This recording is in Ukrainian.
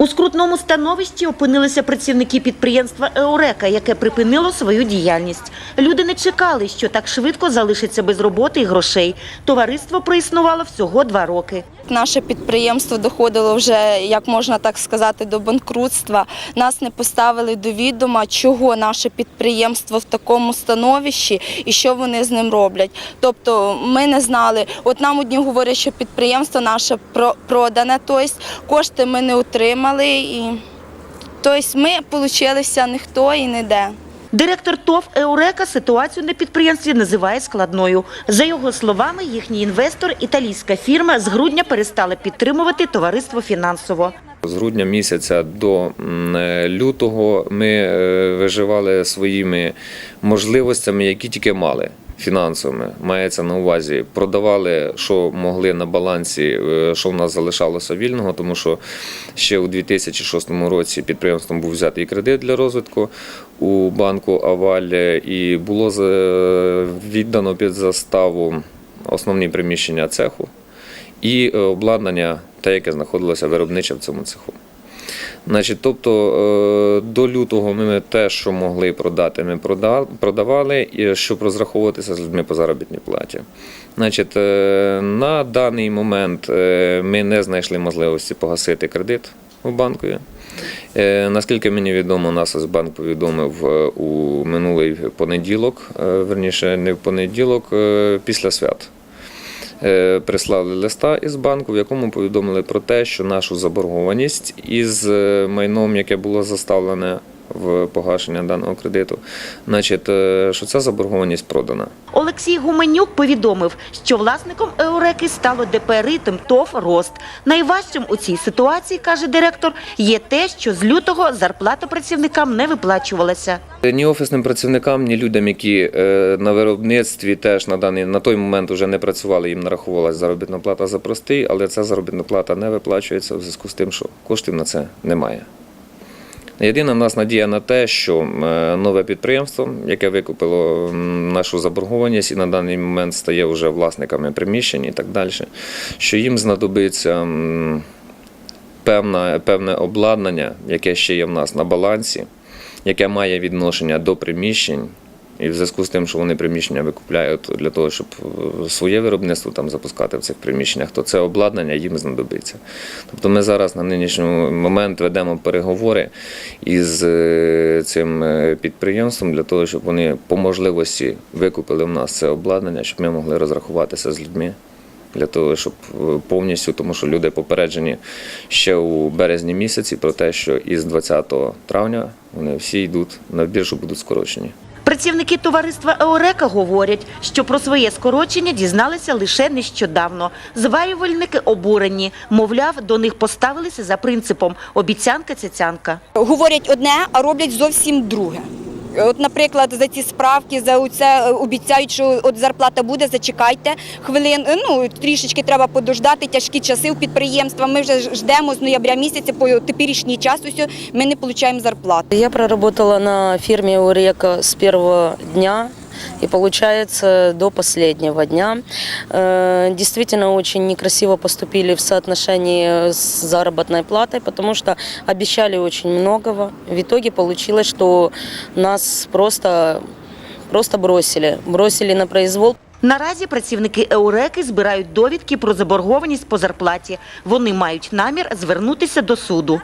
У скрутному становищі опинилися працівники підприємства Еурека, яке припинило свою діяльність. Люди не чекали, що так швидко залишиться без роботи і грошей. Товариство проіснувало всього два роки. Наше підприємство доходило вже, як можна так сказати, до банкрутства. Нас не поставили до відома, чого наше підприємство в такому становищі і що вони з ним роблять. Тобто ми не знали. От нам одні говорять, що підприємство наше продане, тобто кошти ми не отримали. І... Тобто ми получилися ніхто і ніде. Директор ТОВ Еурека ситуацію на підприємстві називає складною. За його словами, їхній інвестор, італійська фірма, з грудня перестала підтримувати товариство фінансово. З грудня місяця до е, лютого ми е, виживали своїми можливостями, які тільки мали. Фінансовими мається на увазі, продавали, що могли на балансі, е, що в нас залишалося вільного, тому що ще у 2006 році підприємством був взятий кредит для розвитку у банку Аваль, і було віддано під заставу основні приміщення цеху і е, обладнання, те, яке знаходилося виробниче в цьому цеху. Значить, тобто е, до лютого ми те, що могли продати, ми продавали, щоб розраховуватися з людьми по заробітній платі. Значить, е, на даний момент е, ми не знайшли можливості погасити кредит у банку. Е, Наскільки мені відомо, нас банк повідомив у минулий понеділок, верніше не в понеділок, після свят. Е, Прислали листа із банку, в якому повідомили про те, що нашу заборгованість із е, майном, яке було заставлене в погашення даного кредиту, значить, е, що ця заборгованість продана. Олексій Гуменюк повідомив, що власником Еуреки стало ДП «Ритм» ТОВ «Рост». Найважчим у цій ситуації, каже директор, є те, що з лютого зарплата працівникам не виплачувалася. Ні офісним працівникам, ні людям, які е, на виробництві теж на даний на той момент вже не працювали, їм нараховувалася заробітна плата за простий, але ця заробітна плата не виплачується в зв'язку з тим, що коштів на це немає. Єдина в нас надія на те, що е, нове підприємство, яке викупило нашу заборгованість і на даний момент стає вже власниками приміщень і так далі, що їм знадобиться певне, певне обладнання, яке ще є в нас на балансі, яке має відношення до приміщень. І в зв'язку з тим, що вони приміщення викупляють для того, щоб е, своє виробництво там запускати в цих приміщеннях, то це обладнання їм знадобиться. Тобто ми зараз на нинішній момент ведемо переговори із е, цим е, підприємством для того, щоб вони по можливості викупили в нас це обладнання, щоб ми могли розрахуватися з людьми. Для того, щоб повністю, тому що люди попереджені ще у березні місяці про те, що із 20 травня вони всі йдуть на біржу, будуть скорочені. Працівники товариства Еорека говорять, що про своє скорочення дізналися лише нещодавно. Зварювальники обурені, мовляв, до них поставилися за принципом обіцянка цяцянка. говорять одне, а роблять зовсім друге. От, наприклад, за ці справки, за це обіцяють, що от зарплата буде, зачекайте хвилин. Ну трішечки треба подождати, тяжкі часи у підприємства. Ми вже ждемо з ноября місяця по теперішній час. усьо ми не отримуємо зарплату. Я проработала на фірмі «Урека» з першого дня и, получается, до последнего дня. Э, Действительно, очень некрасиво поступили в соотношении с заработной платой, потому что обещали очень многого. В итоге получилось, что нас просто, просто бросили. Бросили на произвол. Наразі працівники Еуреки збирають довідки про заборгованість по зарплаті. Вони мають намір звернутися до суду.